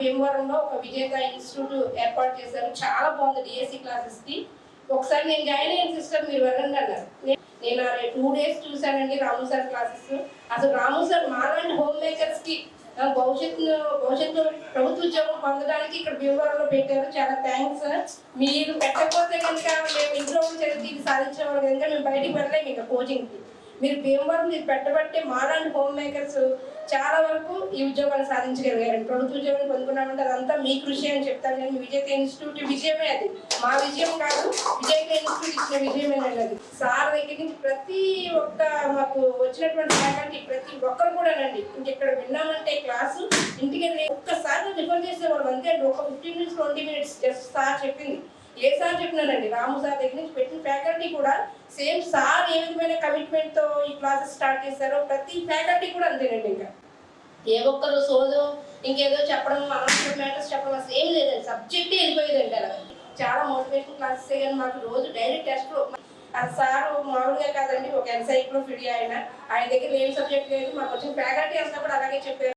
భీమవరంలో ఒక విజేత ఇన్స్టిట్యూట్ ఏర్పాటు చేశారు. చాలా బాగుంది డిఎస్సి క్లాసెస్కి. ఒకసారి నేను జాయిన్ అయిన సిస్టర్ మీరు వెళ్ళండి అన్నారు. నేను నేను టూ డేస్ చూశానండి రాము సార్ క్లాసెస్ అసలు రాము సార్ మాలాంటి హోమ్ మేకర్స్కి భవిష్యత్తు భవిష్యత్తు ప్రభుత్వ ఉద్యోగం పొందడానికి ఇక్కడ భీమవరంలో పెట్టారు. చాలా థ్యాంక్స్ సార్ మీరు పెట్టకపోతే కనుక మేము ఇంట్లో ఉండి చదివి ఇది కనుక మేము బయటికి వెళ్ళలేము ఇంకా కోచింగ్కి మీరు భీమవరం మీరు పెట్టబట్టే మాలాంటి హోమ్ మేకర్స్ చాలా వరకు ఈ ఉద్యోగాలు సాధించగలిగారు ప్రభుత్వ ఉద్యోగం పొందుకున్నామంటే అదంతా మీ కృషి అని చెప్తాను. నేను విజేత ఇన్స్టిట్యూట్ విజయమే అది. మా విజయం కాదు విజేత ఇన్స్టిట్యూట్ ఇచ్చిన విజయమేనండి అది. సార్ దగ్గర నుంచి ప్రతి ఒక్క మాకు వచ్చినటువంటి ఫ్యాకల్టీ ప్రతి ఒక్కరు కూడానండి ఇంక ఇక్కడ విన్నామంటే క్లాసు ఇంటికి ఒక్కసారి రిఫర్ చేసేవాళ్ళు. అంతే అండి ఒక fifteen minutes twenty minutes just sir చెప్పింది. ఏ సార్ చెప్పినానండి? రాము సార్ దగ్గర నుంచి పెట్టిన ఫ్యాకల్టీ కూడా సేమ్ సార్ అద్భుతమైన కమిట్మెంట్తో ఈ క్లాసెస్ స్టార్ట్ చేశారో ప్రతి ఫ్యాకల్టీ కూడా అంతేనండి ఇంకా. ఏ ఒక్కరు సోదో ఇంకేదో చెప్పడం అనవసరం మ్యాటర్స్ చెప్పడం అసలు ఏం లేదండి. సబ్జెక్టే వెళ్ళిపోయేదండి అలా. చాలా మోటివేషన్ క్లాసెస్ కానీ మాకు రోజు డైలీ టెస్ట్ ఆ సార్ మామూలుగా కాదండి ఒక ఎన్సైక్లోపీడియా ఆయన ఆయన దగ్గర ఏం సబ్జెక్ట్ లేదు మాకు వచ్చిన ఫ్యాకల్టీ అంతా కూడా అలాగే చెప్పారు.